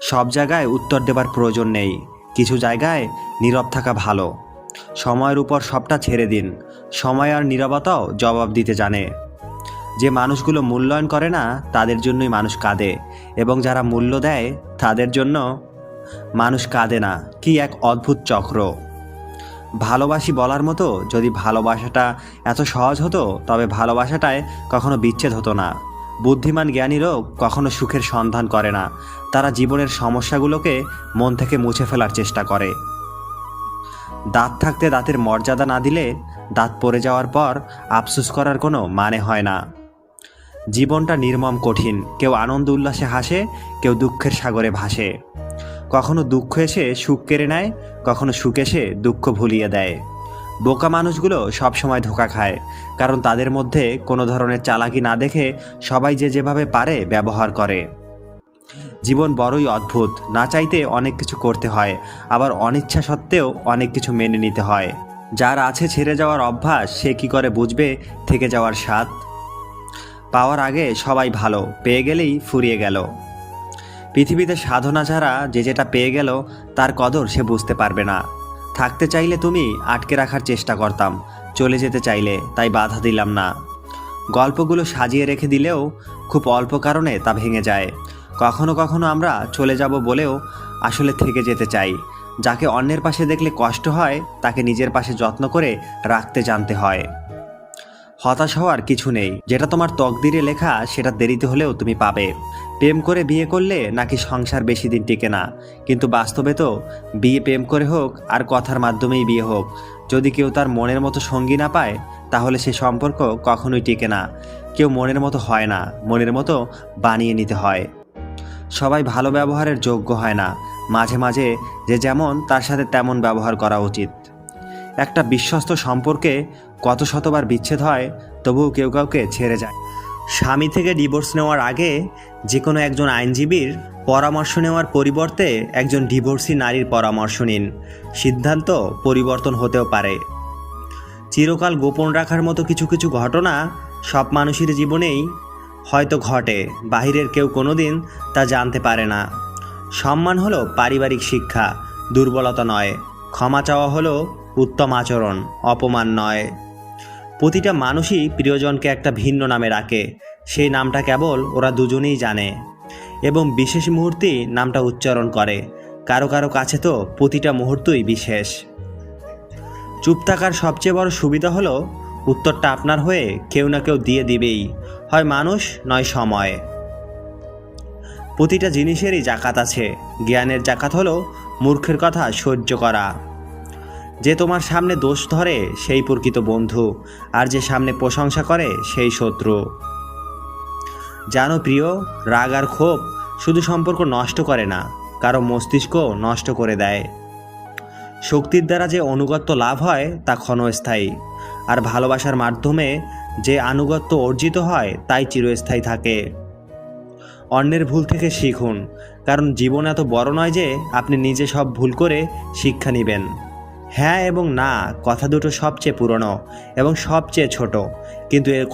সব জায়গায় উত্তর দেবার প্রয়োজন নেই। কিছু জায়গায় নীরব থাকা ভালো। সময়ের উপর সবটা ছেড়ে দিন। সময় আর নীরবতাও জবাব দিতে জানে। যে মানুষগুলো মূল্যায়ন করে না, তাদের জন্যই মানুষ কাঁদে এবং যারা মূল্য দেয়, তাদের জন্য মানুষ কাঁদে না। কি এক অদ্ভুত চক্র। ভালোবাসি বলার মতো যদি ভালোবাসাটা এত সহজ হতো, তবে ভালোবাসাটায় কখনো বিচ্ছেদ হতো না। বুদ্ধিমান জ্ঞানীরও কখনো সুখের সন্ধান করে না। তারা জীবনের সমস্যাগুলোকে মন থেকে মুছে ফেলার চেষ্টা করে। দাঁত থাকতে দাঁতের মর্যাদা না দিলে দাঁত পড়ে যাওয়ার পর আফসোস করার কোনো মানে হয় না। জীবনটা নির্মম কঠিন, কেউ আনন্দ উল্লাসে হাসে, কেউ দুঃখের সাগরে ভাসে। কখনো দুঃখ এসে সুখ কেড়ে নেয়, কখনো সুখ এসে দুঃখ ভুলিয়ে দেয়। বোকা মানুষগুলো সবসময় ধোকা খায়, কারণ তাদের মধ্যে কোনো ধরনের চালাকি না দেখে সবাই যে যেভাবে পারে ব্যবহার করে। জীবন বড়ই অদ্ভুত, না চাইতে অনেক কিছু করতে হয়, আবার অনিচ্ছা সত্ত্বেও অনেক কিছু মেনে নিতে হয়। যার আছে ছেড়ে যাওয়ার অভ্যাস, সে কি করে বুঝবে থেকে যাওয়ার স্বাদ? পাওয়ার আগে সবাই ভালো, পেয়ে গেলেই ফুরিয়ে গেল। পৃথিবীতে সাধনা ছাড়া যে যেটা পেয়ে গেল, তার কদর সে বুঝতে পারবে না। থাকতে চাইলে তুমি আটকে রাখার চেষ্টা করতাম। চলে যেতে চাইলে, তাই বাধা দিলাম না। গল্পগুলো সাজিয়ে রেখে দিলেও খুব অল্প কারণে তা ভেঙে যায়। কখনো কখনো আমরা চলে যাব বলেও আসলে থেকে যেতে চাই। যাকে অন্যের পাশে দেখলে কষ্ট হয়, তাকে নিজের পাশে যত্ন করে রাখতে জানতে হয়। হতাশ হওয়ার কিছু নেই। যেটা তোমার তকদিরে লেখা, সেটা দেরিতে হলেও তুমি পাবে। প্রেম করে বিয়ে করলে নাকি সংসার বেশি দিন টিকে না। কিন্তু বাস্তবে তো, বিয়ে প্রেম করে হোক আর কথার মাধ্যমেই বিয়ে হোক। যদি কেউ তার মনের মতো সঙ্গী না পায়, তাহলে সে সম্পর্ক কখনোই টিকে না। কেউ মনের মতো হয় না, মনের মতো বানিয়ে নিতে হয়। সবাই ভালো ব্যবহারের যোগ্য হয় না। মাঝে মাঝে যে যেমন, তার সাথে তেমন ব্যবহার করা উচিত। একটা বিশ্বস্ত সম্পর্কে কত শতবার বিচ্ছেদ হয়, তবুও কেউ কাউকে ছেড়ে যায়। স্বামী থেকে ডিভোর্স নেওয়ার আগে যে কোনো একজন আইনজীবীর পরামর্শ নেওয়ার পরিবর্তে একজন ডিভোর্সি নারীর পরামর্শ নিন। সিদ্ধান্ত পরিবর্তন হতেও পারে। চিরকাল গোপন রাখার মতো কিছু কিছু ঘটনা সব মানুষের জীবনেই হয়তো ঘটে, বাহিরের কেউ কোনোদিন তা জানতে পারে না। সম্মান হলো পারিবারিক শিক্ষা, দুর্বলতা নয়। ক্ষমা চাওয়া হলো উত্তম আচরণ, অপমান নয়। প্রতিটা মানুষই প্রিয়জনকে একটা ভিন্ন নামে রাখে। সেই নামটা কেবল ওরা দুজনেই জানে। এবং বিশেষ মুহূর্তেই নামটা উচ্চারণ করে। কারও কারও কাছে তো প্রতিটা মুহূর্তই বিশেষ। চুপ থাকার সবচেয়ে বড় সুবিধা হলো, উত্তরটা আপনার হয়ে কেউ না কেউ দিয়ে দিবেই। হয় মানুষ, নয় সময়। প্রতিটা জিনিসেরই জাকাত আছে। জ্ঞানের জাকাত হলো মূর্খের কথা সহ্য করা। যে তোমার সামনে দোষ ধরে, সেই প্রকৃত বন্ধু, আর যে সামনে প্রশংসা করে, সেই শত্রু। জানো প্রিয়, রাগ আর ক্ষোভ শুধু সম্পর্ক নষ্ট করে না, কারও মস্তিষ্ক নষ্ট করে দেয়। শক্তির দ্বারা যে অনুগত্য লাভ হয়, তা ক্ষণস্থায়ী, আর ভালোবাসার মাধ্যমে যে আনুগত্য অর্জিত হয়, তাই চিরস্থায়ী থাকে। অন্যের ভুল থেকে শিখুন, কারণ জীবন এত বড় নয় যে আপনি নিজে সব ভুল করে শিক্ষা নেবেন। হ্যাঁ এবং না কথা দুটো সবচেয়ে পুরনো এবং সবচেয়ে ছোট। কিন্তু এর